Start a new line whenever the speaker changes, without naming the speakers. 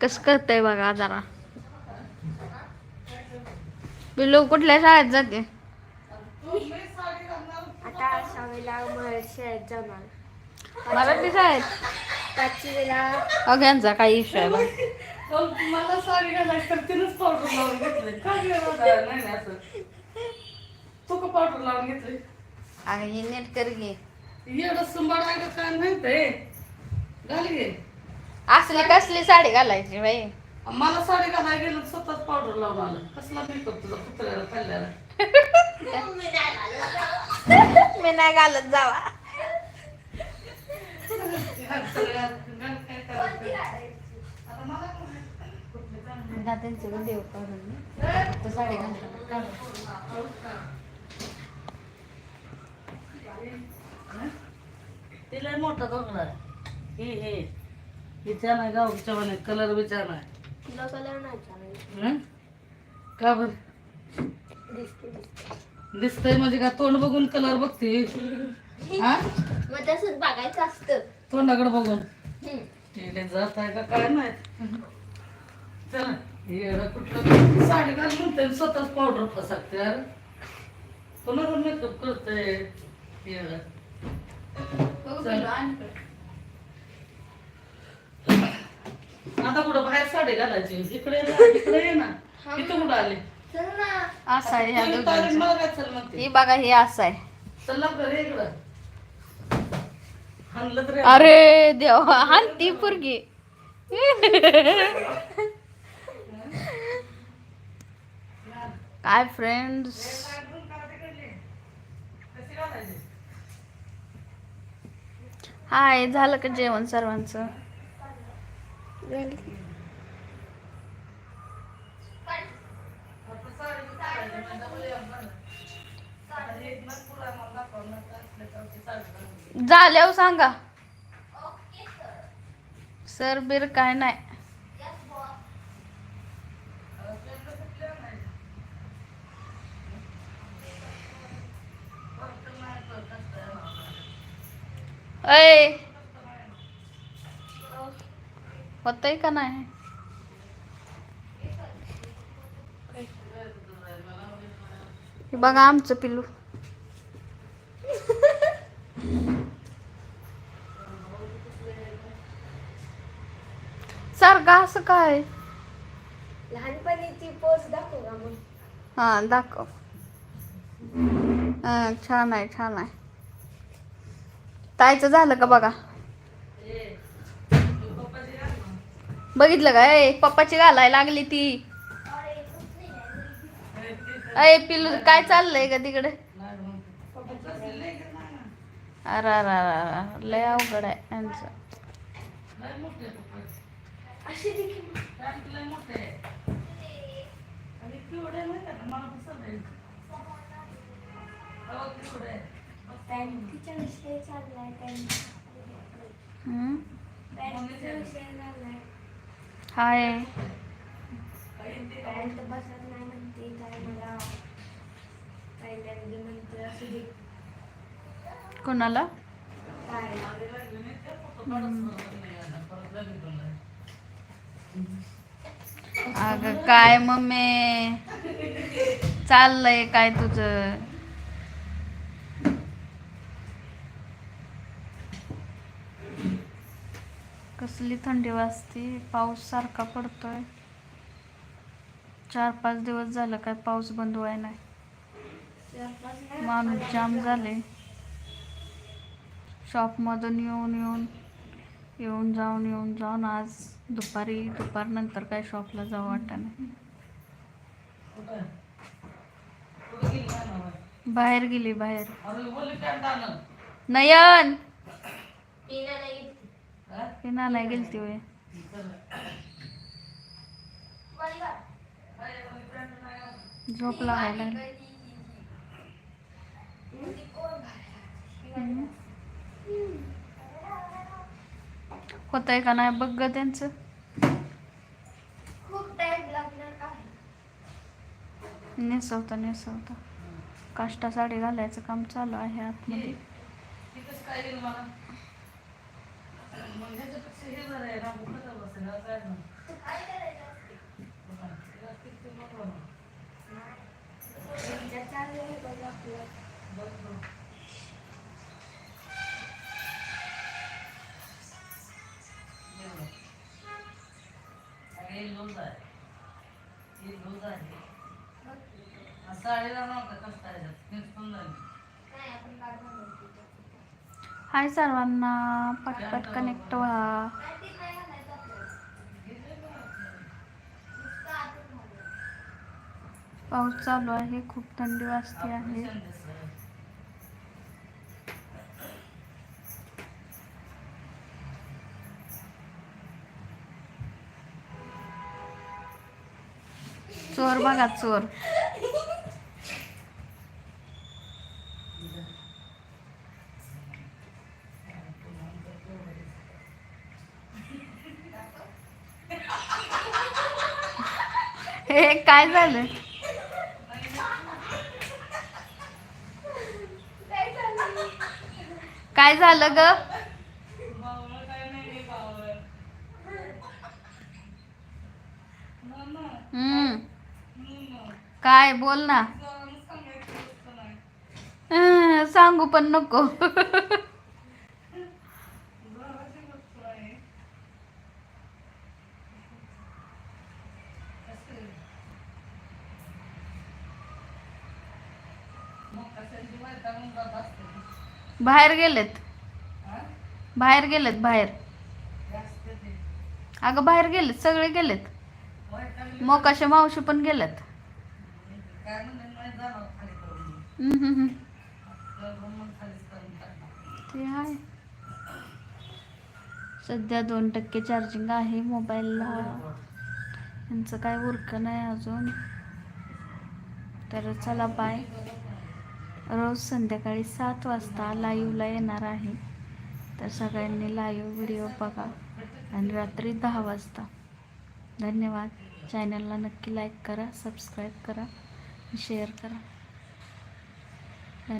कसं करतंय बघा जरा. पिल्लू कुठल्या शाळेत जाते?
तू मी साडी घालणार
आता सहावीला मराठी शाळेत जाणार.
मराठी शाळेत?
पाचवीला.
अग्यांचा काही इशू आहे बा.
मला साडी घालायची तर तिनंच पावडर लावून घेतले. काय गं बाबा? नाही नाही असं. तू का पावडर लावून घेतली.
अगं ही नीट कर घे
येडं सुंबाड आहे का काय माहिती घाल घे
असली कसली साडी घालायची बाई?
मला साडी घालायला गेलं तर स्वतःच पावडर लावून आलं. कसला मेकअप तुझा कुत्र्याला खाल्ल्याला
मी नाही घालत जावा.
काय करायचं? आता मला कुठली चांगली?
त्यांचे देव काढून तर साडी घालतात
तिला मोठा आहे. हे हे. हे छान आहे गावच्या म्हणे कलर बी छान आहे.
तुला कलर नाही
हं? का बर?
दिसते दिसते.
दिसतंय म्हणजे का तोंड बघून कलर बघते? हा?
मग तसंच बघायचं असतं.
तोंडाकडे बघून.
हम्म.
जात आहे का काय नाही चला येडं कुठलं साडी घाल म्हणते आणि स्वतःच पावडर फसाकते अरे. कोणाला मेकअप करते आता कुठं बाहेर साडी घालायची? इकडे ना, इकडे ये ना. इथं कुठं आले
असं आहे ह्या
तिला तारीख
दोघांचं.
मला काय चल म्हणते
ही बघा हे असं आहे
चल लवकर ये इकडं. हाणलं तरी
अरे देव हानती पुरगी. काय फ्रेंड्स
कशी घालायची
हाय झालं का जेवण सर्वांचं? झाल्यावर सांगा. सर बीर काय नाही. अय होतय का नाही? बघा आमचं पिल्लू. सारखं असं काय?
लहानपणीची पोस्ट दाखव का मग?
हा दाखव. छान आहे छान आहे. तायचं झालं का बघा? बघितलं का? ए पप्पाची घालायला लागली ती. अय पिल्लू काय चाललंय का तिकडे? अरे अरे अरे लय अवघड आहे यांचं.
अशी विषय चाललाय
हाय.
बसत नाही म्हणते काय मला पहिल्यांदा म्हणते असू दे
कोणाला अगं काय मम्मी? चाललंय काय तुझं? कसली थंडी वाजते? पाऊस सारखा पडतोय. चार पाच दिवस झालं काय पाऊस बंद व्हाय नाही. माणूस जाम झाले. शॉपमधून येऊन येऊन येऊन जाऊन येऊन जाऊन आज दुपारी दुपारनंतर काय शॉपला जाऊ वाटत नाही. बाहेर गेली बाहेर. नयन!
नाही
गेलती होय. झोप लागायला होतंय का नाही बघ ग त्यांचं.
खूप टाइम लागणार आहे.
नेसवता नेसवता. काष्टा साडी घालायचं काम चालू आहे आतमध्ये.
ती कसं काय येईल मला मग ह्याच्यापेक्षा
हाय सर्वांना पटपट कनेक्ट व्हा पाऊस चालू आहे खूप थंडी वाजते आहे. चोर बघा चोर. हे काय झालं? काय झालं ग? हम्म. काय? बोल ना. सांगू पण नको. बाहेर गेलेत. बाहेर गेलेत बाहेर. अगं बाहेर गेलेत सगळे गेलेत. मोकाशा मावशी पण गेलेत. ते आहे. सध्या दोन टक्के चार्जिंग आहे मोबाईलला यांचं काय उरक नाही अजून. तर चला बाय रोज संध्याकाळी सात वाजता लाईव्हला येणार आहे. तर सगळ्यांनी लाईव्ह व्हिडिओ बघा आणि रात्री दहा वाजता. धन्यवाद. चॅनलला नक्की लाईक करा सबस्क्राईब करा शेअर करा.